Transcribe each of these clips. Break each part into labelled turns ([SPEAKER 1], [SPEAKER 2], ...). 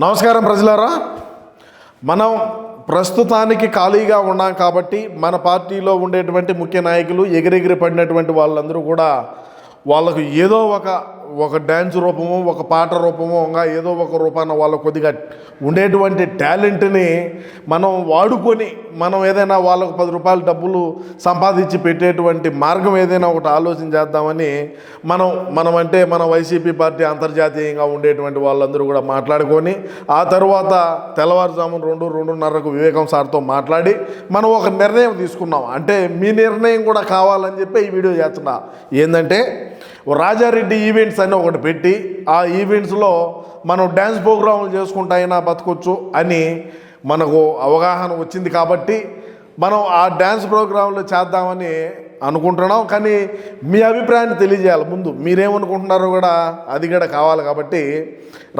[SPEAKER 1] నమస్కారం ప్రజలారా. మనం ప్రస్తుతానికి ఖాళీగా ఉన్నాం కాబట్టి మన పార్టీలో ఉండేటువంటి ముఖ్య నాయకులు ఎగిరెగిరి పడినటువంటి వాళ్ళందరూ కూడా వాళ్ళకు ఏదో ఒక ఒక డ్యాన్స్ రూపము ఒక పాట రూపము ఇంకా ఏదో ఒక రూపాన వాళ్ళ కొద్దిగా ఉండేటువంటి టాలెంట్ని మనం వాడుకొని మనం ఏదైనా వాళ్ళకు పది రూపాయలు డబ్బులు సంపాదించి పెట్టేటువంటి మార్గం ఏదైనా ఒకటి ఆలోచన చేద్దామని మనం మనం అంటే మన వైసీపీ పార్టీ అంతర్జాతీయంగా ఉండేటువంటి వాళ్ళందరూ కూడా మాట్లాడుకొని ఆ తర్వాత తెల్లవారుజామున రెండు రెండున్నరకు వివేకం సార్తో మాట్లాడి మనం ఒక నిర్ణయం తీసుకున్నాం. అంటే మీ నిర్ణయం కూడా కావాలని చెప్పి ఈ వీడియో చేస్తున్నా. ఏంటంటే రాజారెడ్డి ఈవెంట్స్ అని ఒకటి పెట్టి ఆ ఈవెంట్స్లో మనం డ్యాన్స్ ప్రోగ్రాములు చేసుకుంటా అయినా బతకొచ్చు అని మనకు అవగాహన వచ్చింది కాబట్టి మనం ఆ డ్యాన్స్ ప్రోగ్రాంలు చేద్దామని అనుకుంటున్నాం కానీ మీ అభిప్రాయాన్ని తెలియజేయాలి. ముందు మీరేమనుకుంటున్నారో కూడా అది కూడా కావాలి కాబట్టి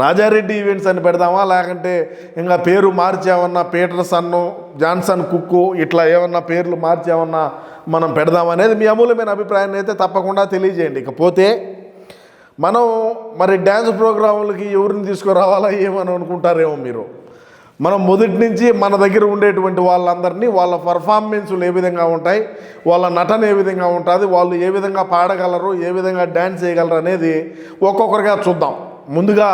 [SPEAKER 1] రాజారెడ్డి ఈవెంట్స్ అని పెడదామా లేకంటే ఇంకా పేరు మార్చేమన్నా పీటర్సన్ను జాన్సన్ కుక్కు ఇట్లా ఏమన్నా పేర్లు మార్చేమన్నా మనం పెడదామనేది మీ అమూల్యమైన అభిప్రాయాన్ని అయితే తప్పకుండా తెలియజేయండి. ఇకపోతే మనం మరి డ్యాన్స్ ప్రోగ్రాములకి ఎవరిని తీసుకురావాలా ఏమని అనుకుంటారేమో మీరు? మనం మొదటి నుంచి మన దగ్గర ఉండేటువంటి వాళ్ళందరినీ వాళ్ళ పర్ఫార్మెన్సులు ఏ విధంగా ఉంటాయి వాళ్ళ నటన ఏ విధంగా ఉంటుంది వాళ్ళు ఏ విధంగా పాడగలరు ఏ విధంగా డ్యాన్స్ చేయగలరు అనేది ఒక్కొక్కరిగా చూద్దాం. ముందుగా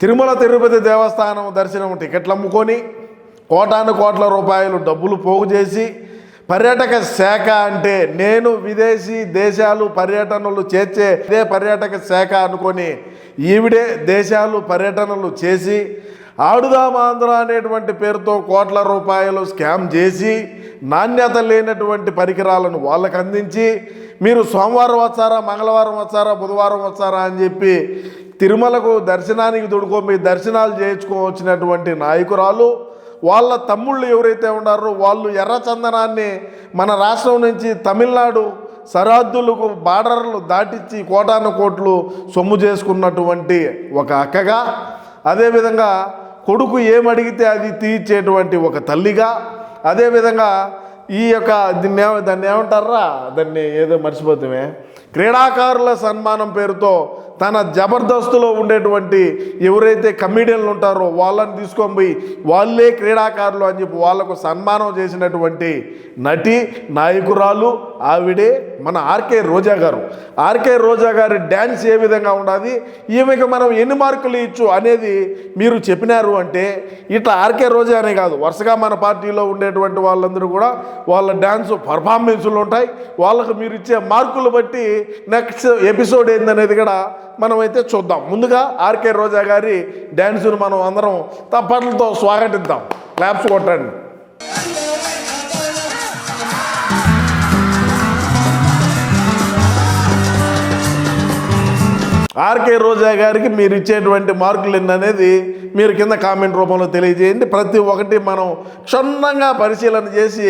[SPEAKER 1] తిరుమల తిరుపతి దేవస్థానం దర్శనం టికెట్లు అమ్ముకొని కోటాను కోట్ల రూపాయలు డబ్బులు పోగు చేసి పర్యాటక శాఖ అంటే నేను విదేశీ దేశాలు పర్యటనలు చేర్చే ఇదే పర్యాటక శాఖ అనుకొని ఈవిడే దేశాలు పర్యటనలు చేసి ఆడుదామాంధ్ర అనేటువంటి పేరుతో కోట్ల రూపాయలు స్కామ్ చేసి నాణ్యత లేనటువంటి పరికరాలను వాళ్ళకు అందించి మీరు సోమవారం వచ్చారా మంగళవారం వచ్చారా బుధవారం వచ్చారా అని చెప్పి తిరుమలకు దర్శనానికి దొడుకోమి దర్శనాలు చేయించుకోవచ్చినటువంటి నాయకురాలు వాళ్ళ తమ్ముళ్ళు ఎవరైతే ఉన్నారో వాళ్ళు ఎర్రచందనాన్ని మన రాష్ట్రం నుంచి తమిళనాడు సరిహద్దులకు బార్డర్లు దాటించి కోటాను కోట్లు సొమ్ము చేసుకున్నటువంటి ఒక అక్కగా అదేవిధంగా కొడుకు ఏమడిగితే అది తీర్చేటువంటి ఒక తల్లిగా అదేవిధంగా ఈ యొక్క దీన్ని దాన్ని ఏమంటారా దాన్ని ఏదో మర్చిపోతామే. క్రీడాకారుల సన్మానం పేరుతో తన జబర్దస్తులో ఉండేటువంటి ఎవరైతే కమీడియన్లు ఉంటారో వాళ్ళని తీసుకొని పోయి వాళ్ళే క్రీడాకారులు అని చెప్పి వాళ్ళకు సన్మానం చేసినటువంటి నటి నాయకురాలు ఆవిడే మన ఆర్కే రోజా గారు. ఆర్కే రోజా గారి డ్యాన్స్ ఏ విధంగా ఉండాలి ఈమెకి మనం ఎన్ని మార్కులు ఇచ్చు అనేది మీరు చెప్పినారు అంటే ఇట్లా ఆర్కే రోజా అనే కాదు వరుసగా మన పార్టీలో ఉండేటువంటి వాళ్ళందరూ కూడా వాళ్ళ డ్యాన్స్ పర్ఫార్మెన్సులు ఉంటాయి. వాళ్ళకు మీరు ఇచ్చే మార్కులు బట్టి నెక్స్ట్ ఎపిసోడ్ ఏందనేది కూడా మనమైతే చూద్దాం. ముందుగా ఆర్కే రోజా గారి డ్యాన్సును మనం అందరం తప్పట్లతో స్వాగతిద్దాం. క్లాప్స్ కొట్టండి. ఆర్కే రోజా గారికి మీరు ఇచ్చేటువంటి మార్కులు ఎన్ని అనేది మీరు కింద కామెంట్ రూపంలో తెలియజేయండి. ప్రతి ఒక్కటి మనం క్షుణ్ణంగా పరిశీలన చేసి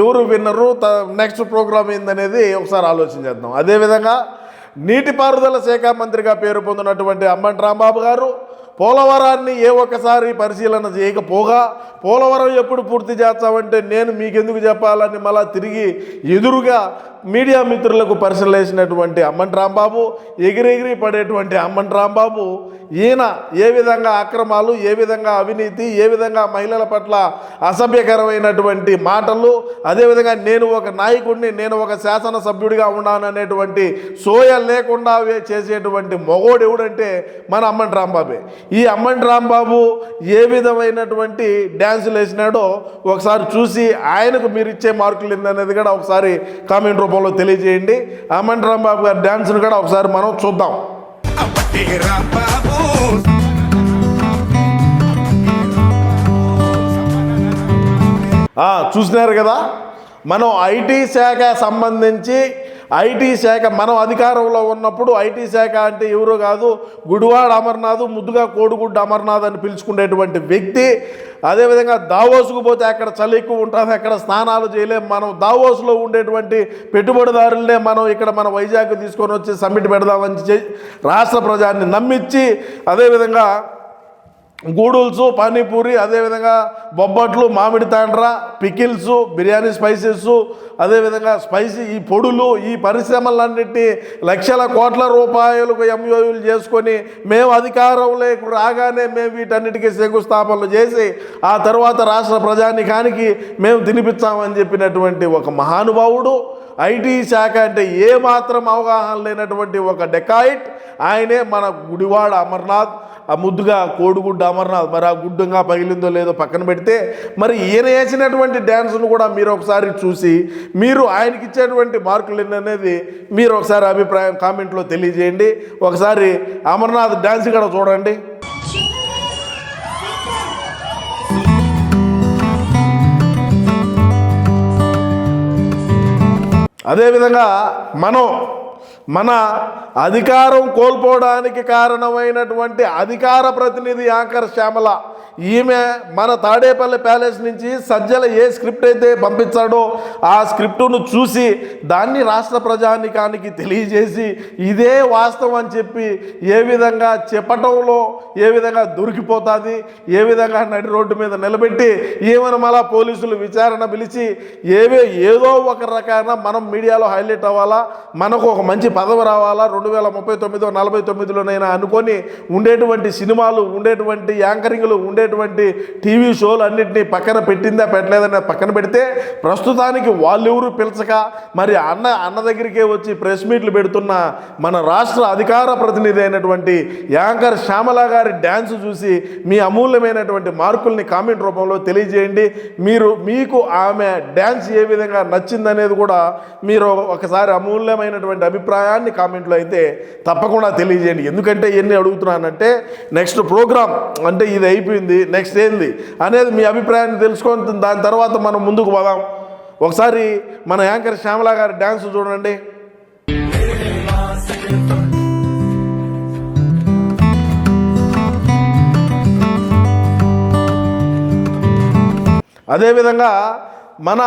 [SPEAKER 1] ఎవరు విన్నరు త నెక్స్ట్ ప్రోగ్రామ్ ఏందనేది ఒకసారి ఆలోచన చేద్దాం. అదేవిధంగా నీటిపారుదల శాఖ మంత్రిగా పేరు పొందినటువంటి అంబటి రాంబాబు గారు పోలవరాన్ని ఏ ఒక్కసారి పరిశీలన చేయకపోగా పోలవరం ఎప్పుడు పూర్తి చేస్తామంటే నేను మీకెందుకు చెప్పాలని మళ్ళా తిరిగి ఎదురుగా మీడియా మిత్రులకు పరిశీలించినటువంటి అమ్మన్ రాంబాబు ఎగిరెగిరి పడేటువంటి అమ్మన్ రాంబాబు ఈయన ఏ విధంగా అక్రమాలు ఏ విధంగా అవినీతి ఏ విధంగా మహిళల పట్ల అసభ్యకరమైనటువంటి మాటలు అదేవిధంగా నేను ఒక నాయకుడిని నేను ఒక శాసనసభ్యుడిగా ఉన్నాననేటువంటి సోయ లేకుండా చేసేటువంటి మొగోడు ఎవడంటే మన అమ్మన్ రాంబాబే. ఈ అమ్మంటి రాంబాబు ఏ విధమైనటువంటి డ్యాన్సులు వేసినాడో ఒకసారి చూసి ఆయనకు మీరు ఇచ్చే మార్కులు ఏందనేది కూడా ఒకసారి కామెంట్ రూపంలో తెలియజేయండి. అమ్మంటి రాంబాబు గారి డ్యాన్స్ను కూడా ఒకసారి మనం చూద్దాం. చూసినారు కదా? మనం ఐటీ శాఖ సంబంధించి ఐటీ శాఖ మనం అధికారంలో ఉన్నప్పుడు ఐటీ శాఖ అంటే ఎవరు కాదు గుడివాడ అమర్నాథ్ ముద్దుగా కోడిగుడ్డు అమర్నాథ్ అని పిలుచుకునేటువంటి వ్యక్తి. అదేవిధంగా దావోసుకు పోతే అక్కడ చలి ఎక్కువ ఉంటుంది అక్కడ స్నానాలు చేయలేం. మనం దావోస్లో ఉండేటువంటి పెట్టుబడిదారులనే మనం ఇక్కడ మన వైజాగ్ తీసుకొని వచ్చి సమ్మిట్ పెడదామని రాష్ట్ర ప్రజాన్ని నమ్మించి అదేవిధంగా గూడుల్స్ పానీపూరి అదేవిధంగా బొబ్బట్లు మామిడి తాండ్ర పికిల్స్ బిర్యానీ స్పైసెస్ అదేవిధంగా స్పైసీ ఈ పొడులు ఈ పరిశ్రమలన్నింటినీ లక్షల కోట్ల రూపాయలకు ఎంఓయూలు చేసుకొని మేము అధికారంలోకి రాగానే మేము వీటన్నిటికీ శంకుస్థాపనలు చేసి ఆ తర్వాత రాష్ట్ర ప్రజానికానికి మేము తినిపించామని చెప్పినటువంటి ఒక మహానుభావుడు ఐటీ శాఖ అంటే ఏ మాత్రం అవగాహన లేనటువంటి ఒక డెకాయిట్ ఆయనే మన గుడివాడ అమర్నాథ్ ఆ ముద్దుగా కోడిగుడ్డు అమర్నాథ్ మరి ఆ గుడ్డంగా పగిలిందో లేదో పక్కన పెడితే మరి ఈయన వేసినటువంటి డ్యాన్స్ను కూడా మీరు ఒకసారి చూసి మీరు ఆయనకి ఇచ్చేటువంటి మార్కులు ఎన్ని అనేది మీరు ఒకసారి అభిప్రాయం కామెంట్లో తెలియజేయండి. ఒకసారి అమర్నాథ్ డ్యాన్స్ కూడా చూడండి. అదేవిధంగా మనం మన అధికారం కోల్పోవడానికి కారణమైనటువంటి అధికార ప్రతినిధి యాంకర్ శ్యామల ఈమె మన తాడేపల్లి ప్యాలెస్ నుంచి సజ్జల ఏ స్క్రిప్ట్ అయితే పంపించాడో ఆ స్క్రిప్టును చూసి దాన్ని రాష్ట్ర ప్రజానికానికి తెలియజేసి ఇదే వాస్తవం అని చెప్పి ఏ విధంగా చెప్పటంలో ఏ విధంగా దొరికిపోతుంది ఏ విధంగా నడి రోడ్డు మీద నిలబెట్టి ఈమెను మళ్ళా పోలీసులు విచారణ పిలిచి ఏవే ఏదో ఒక రకాన మనం మీడియాలో హైలైట్ అవ్వాలా మనకు ఒక మంచి పదవి రావాలా రెండు వేల ముప్పై తొమ్మిదో నలభై తొమ్మిదిలోనైనా అనుకొని ఉండేటువంటి సినిమాలు ఉండేటువంటి యాంకరింగ్లు ఉండేటువంటి టీవీ షోలు అన్నింటినీ పక్కన పెట్టిందా పెట్టలేదని పక్కన పెడితే ప్రస్తుతానికి వాళ్ళెవరు పిలచక మరి అన్న అన్న దగ్గరికే వచ్చి ప్రెస్ మీట్లు పెడుతున్న మన రాష్ట్ర అధికార ప్రతినిధి అయినటువంటి యాంకర్ శ్యామల గారి డ్యాన్స్ చూసి మీ అమూల్యమైనటువంటి మార్కుల్ని కామెంట్ రూపంలో తెలియజేయండి. మీరు మీకు ఆమె డ్యాన్స్ ఏ విధంగా నచ్చిందనేది కూడా మీరు ఒకసారి అమూల్యమైనటువంటి అభిప్రాయాన్ని కామెంట్లో అయితే తప్పకుండా తెలియజేయండి. ఎందుకంటే ఎన్ని అడుగుతున్నానంటే నెక్స్ట్ ప్రోగ్రామ్ అంటే ఇది అయిపోయింది. నెక్స్ట్ ఏంది? అనేది మీ అభిప్రాయాన్ని తెలుసుకొని దాని తర్వాత మనం ముందుకు పోదాం. ఒకసారి మన యాంకర్ శ్యామల గారి డ్యాన్స్ చూడండి. అదేవిధంగా మన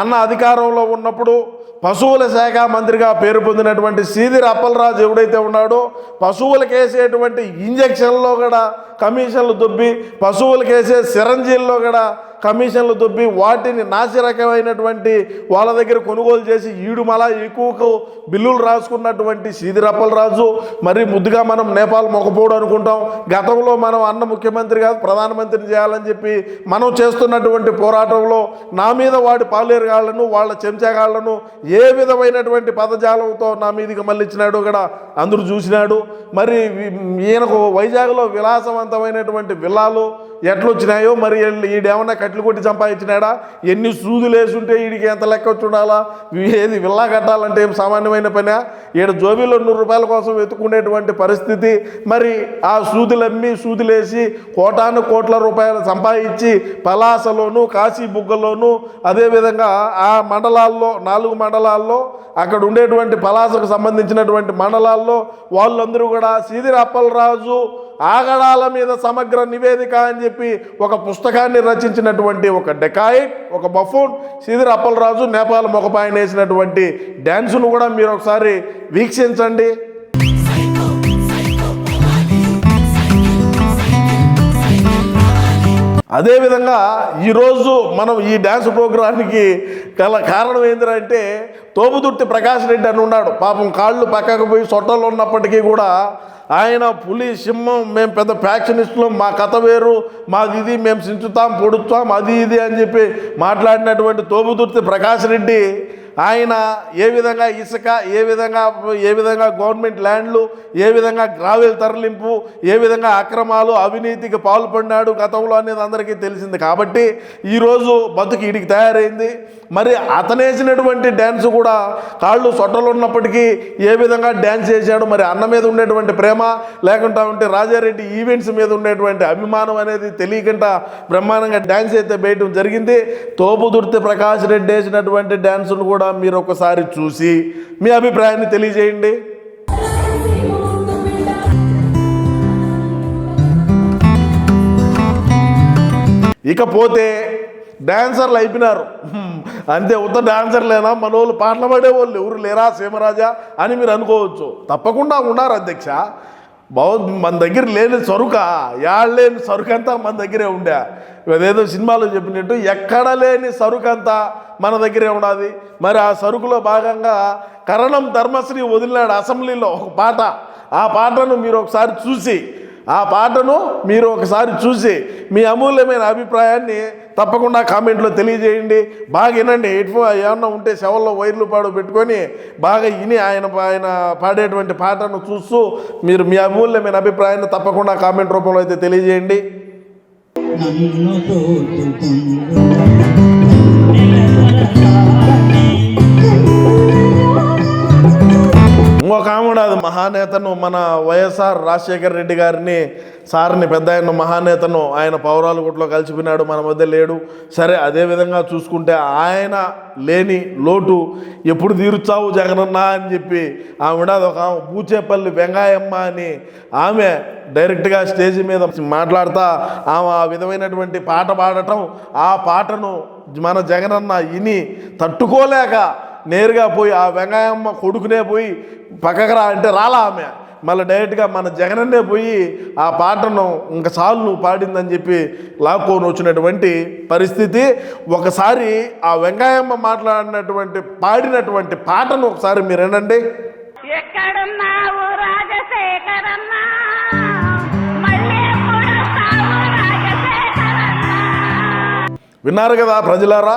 [SPEAKER 1] అన్న అధికారంలో ఉన్నప్పుడు పశువుల శాఖ మంత్రిగా పేరు పొందినటువంటి సీదిరి అప్పలరాజు ఎవడైతే ఉన్నాడో పశువులకు వేసేటువంటి ఇంజక్షన్లో కూడా కమిషన్లు దుబ్బి పశువులకు వేసే సిరంజీల్లో కూడా కమిషన్లు దొబ్బి వాటిని నాసిరకమైనటువంటి వాళ్ళ దగ్గర కొనుగోలు చేసి ఈడుమల ఎక్కువకు బిల్లులు రాసుకున్నటువంటి సీదిరప్పలరాజు మరి ముద్దుగా మనం నేపాల్ మొక్కపోడు అనుకుంటాం. గతంలో మనం అన్న ముఖ్యమంత్రి కాదు ప్రధానమంత్రిని చేయాలని చెప్పి మనం చేస్తున్నటువంటి పోరాటంలో నా మీద వాడి పాలేరుగాళ్ళను వాళ్ళ చెంచాగాళ్ళను ఏ విధమైనటువంటి పదజాలంతో నా మీదకి మళ్ళించినాడు కూడా అందరూ చూసినాడు. మరి ఈయనకు వైజాగ్లో విలాసవంతమైనటువంటి విల్లాలు ఎట్లొచ్చినాయో మరి ఈడేమన్నా కట్లు కొట్టి సంపాదించినాడా? ఎన్ని సూదులు వేసుంటే వీడికి ఎంత లెక్క వచ్చి ఉండాలా? ఏది విల్లా కట్టాలంటే ఏం సామాన్యమైన పని? ఈడ జోబీలో నూరు రూపాయల కోసం వెతుక్కునేటువంటి పరిస్థితి. మరి ఆ సూదులు అమ్మి సూదులేసి కోటాను కోట్ల రూపాయలు సంపాదించి పలాసలోను కాశీ బుగ్గలోను అదేవిధంగా ఆ మండలాల్లో నాలుగు మండలాల్లో అక్కడ ఉండేటువంటి పలాసకు సంబంధించినటువంటి మండలాల్లో వాళ్ళందరూ కూడా సీదిరి అప్పలరాజు ఆగడాల మీద సమగ్ర నివేదిక అని చెప్పి ఒక పుస్తకాన్ని రచించినటువంటి ఒక డెకాయిట్ ఒక బఫూన్ సీదిరి అప్పలరాజు నేపాల్ మొగపాయన వేసినటువంటి డ్యాన్సును కూడా మీరు ఒకసారి వీక్షించండి. అదేవిధంగా ఈరోజు మనం ఈ డ్యాన్స్ ప్రోగ్రానికి గల కారణం ఏంటంటే తోపుదుర్తి ప్రకాష్ రెడ్డి అని ఉన్నాడు. పాపం కాళ్ళు పక్కకు పోయి సొట్టలు ఉన్నప్పటికీ కూడా ఆయన పులి సింహం మేము పెద్ద ఫ్యాక్షనిస్టులు మా కథ వేరు మాది ఇది మేము సించుతాం పొడుస్తాం అది ఇది అని చెప్పి మాట్లాడినటువంటి తోబుదుర్తి ప్రకాష్ రెడ్డి ఆయన ఏ విధంగా ఇసుక ఏ విధంగా ఏ విధంగా గవర్నమెంట్ ల్యాండ్లు ఏ విధంగా గ్రావెల్ తరలింపు ఏ విధంగా అక్రమాలు అవినీతికి పాల్పడినాడు గతంలో అనేది అందరికీ తెలిసింది. కాబట్టి ఈరోజు బతుకు ఇడికి తయారైంది. మరి అతనేసినటువంటి డ్యాన్స్ కూడా కాళ్ళు సొట్టలు ఉన్నప్పటికీ ఏ విధంగా డ్యాన్స్ చేశాడు? మరి అన్న మీద ఉండేటువంటి ప్రేమ లేకుండా ఉంటే రాజారెడ్డి ఈవెంట్స్ మీద ఉండేటువంటి అభిమానం అనేది తెలియకుండా బ్రహ్మాండంగా డ్యాన్స్ అయితే వేయటం జరిగింది. తోపుదుర్తి ప్రకాష్ రెడ్డి వేసినటువంటి డ్యాన్సును కూడా మీరు ఒకసారి చూసి మీ అభిప్రాయాన్ని తెలియజేయండి. ఇకపోతే డాన్సర్లు అయిపోయినారు. అంతే ఉత్త డాన్సర్లేనా? మన వాళ్ళు పాటలు పాడేవాళ్ళు ఎవరు లేరా సీమరాజా అని మీరు అనుకోవచ్చు. తప్పకుండా ఉన్నారు అధ్యక్ష. బాగుంది మన దగ్గర లేని సరుక యాడ్ లేని సరుకు అంతా మన దగ్గరే ఉండే. అదేదో సినిమాలో చెప్పినట్టు ఎక్కడ లేని సరుకంతా అంతా మన దగ్గరే ఉండాది. మరి ఆ సరుకులో భాగంగా కరణం ధర్మశ్రీ వదిలినాడు అసెంబ్లీలో ఒక పాట. ఆ పాటను మీరు ఒకసారి చూసి ఆ పాటను మీరు ఒకసారి చూసి మీ అమూల్యమైన అభిప్రాయాన్ని తప్పకుండా కామెంట్లో తెలియజేయండి. బాగా వినండి. హెడ్ఫోన్ ఏమన్నా ఉంటే శవల్లో వైర్లు పాడు పెట్టుకొని బాగా విని ఆయన ఆయన పాడేటువంటి పాటను చూస్తూ మీరు మీ అమూల్యమైన అభిప్రాయాన్ని తప్పకుండా కామెంట్ రూపంలో అయితే తెలియజేయండి. ఇంకొక ఆమె అది మహానేతను మన వైఎస్ఆర్ రాజశేఖర రెడ్డి గారిని సార్ని పెద్ద ఆయన మహానేతను ఆయన పౌరాల గుట్లో కలిసిపోయినాడు మన మధ్య లేడు. సరే అదే విధంగా చూసుకుంటే ఆయన లేని లోటు ఎప్పుడు తీరుచావు జగనన్న అని చెప్పి ఆవిడ ఒక ఆమె పూచేపల్లి వెంగాయమ్మ అని ఆమె డైరెక్ట్గా స్టేజ్ మీద మాట్లాడుతా ఆమె ఆ విధమైనటువంటి పాట పాడటం ఆ పాటను మన జగనన్న ఇని తట్టుకోలేక నేరుగా పోయి ఆ వెంగాయమ్మ కొడుకునే పోయి పక్కకు రా అంటే రాలా ఆమె. మళ్ళీ డైరెక్ట్గా మన జగనన్నే పోయి ఆ పాటను ఇంకా చాలు నువ్వు పాడిందని చెప్పి లాక్కొని వచ్చినటువంటి పరిస్థితి. ఒకసారి ఆ వెంగాయమ్మ మాట్లాడినటువంటి పాడినటువంటి పాటను ఒకసారి మీరు
[SPEAKER 2] ఎక్కడున్నావు రాజశేఖరన్నా?
[SPEAKER 1] విన్నారు కదా ప్రజలారా?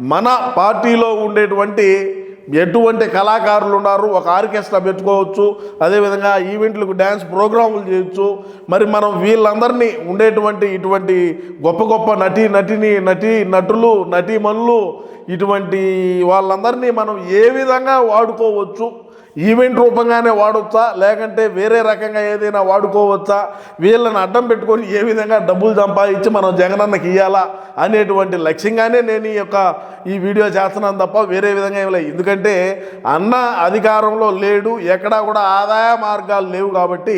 [SPEAKER 1] మన పార్టీలో ఉండేటువంటి ఎటువంటి కళాకారులు ఉన్నారు ఒక ఆర్కెస్ట్రా పెట్టుకోవచ్చు అదేవిధంగా ఈవెంట్లకు డ్యాన్స్ ప్రోగ్రాములు చేయొచ్చు. మరి మనం వీళ్ళందరినీ ఉండేటువంటి ఇటువంటి గొప్ప గొప్ప నటి నటిని నటి నటులు నటీమణులు ఇటువంటి వాళ్ళందరినీ మనం ఏ విధంగా వాడుకోవచ్చు? ఈవెంట్ రూపంగానే వాడొచ్చా? లేకంటే వేరే రకంగా ఏదైనా వాడుకోవచ్చా? వీళ్ళని అడ్డం పెట్టుకొని ఏ విధంగా డబ్బులు సంపాదించి మనం జగనన్నకి ఇవ్వాలా అనేటువంటి లక్ష్యంగానే నేను ఈ యొక్క ఈ వీడియో చేస్తున్నాను తప్ప వేరే విధంగా ఇవ్వలే ఎందుకంటే అన్న అధికారంలో లేడు ఎక్కడా కూడా ఆదాయ మార్గాలు లేవు కాబట్టి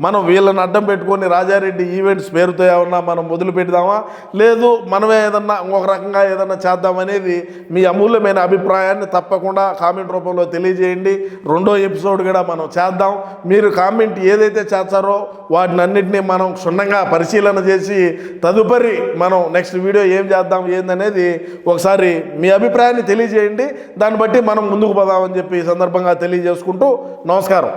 [SPEAKER 1] మనం వీళ్ళని అడ్డం పెట్టుకొని రాజారెడ్డి ఈవెంట్స్ పేరుతో ఏమన్నా మనం మొదలు పెడదామా లేదు మనమే ఏదన్నా ఇంకొక రకంగా ఏదన్నా చేద్దామనేది మీ అమూల్యమైన అభిప్రాయాన్ని తప్పకుండా కామెంట్ రూపంలో తెలియజేయండి. రెండో ఎపిసోడ్ కూడా మనం చేద్దాం. మీరు కామెంట్ ఏదైతే చేస్తారో వాటిని అన్నింటినీ మనం క్షుణ్ణంగా పరిశీలన చేసి తదుపరి మనం నెక్స్ట్ వీడియో ఏం చేద్దాం ఏందనేది ఒకసారి మీ అభిప్రాయాన్ని తెలియజేయండి. దాన్ని బట్టి మనం ముందుకు పోదామని చెప్పి ఈ సందర్భంగా తెలియజేసుకుంటూ నమస్కారం.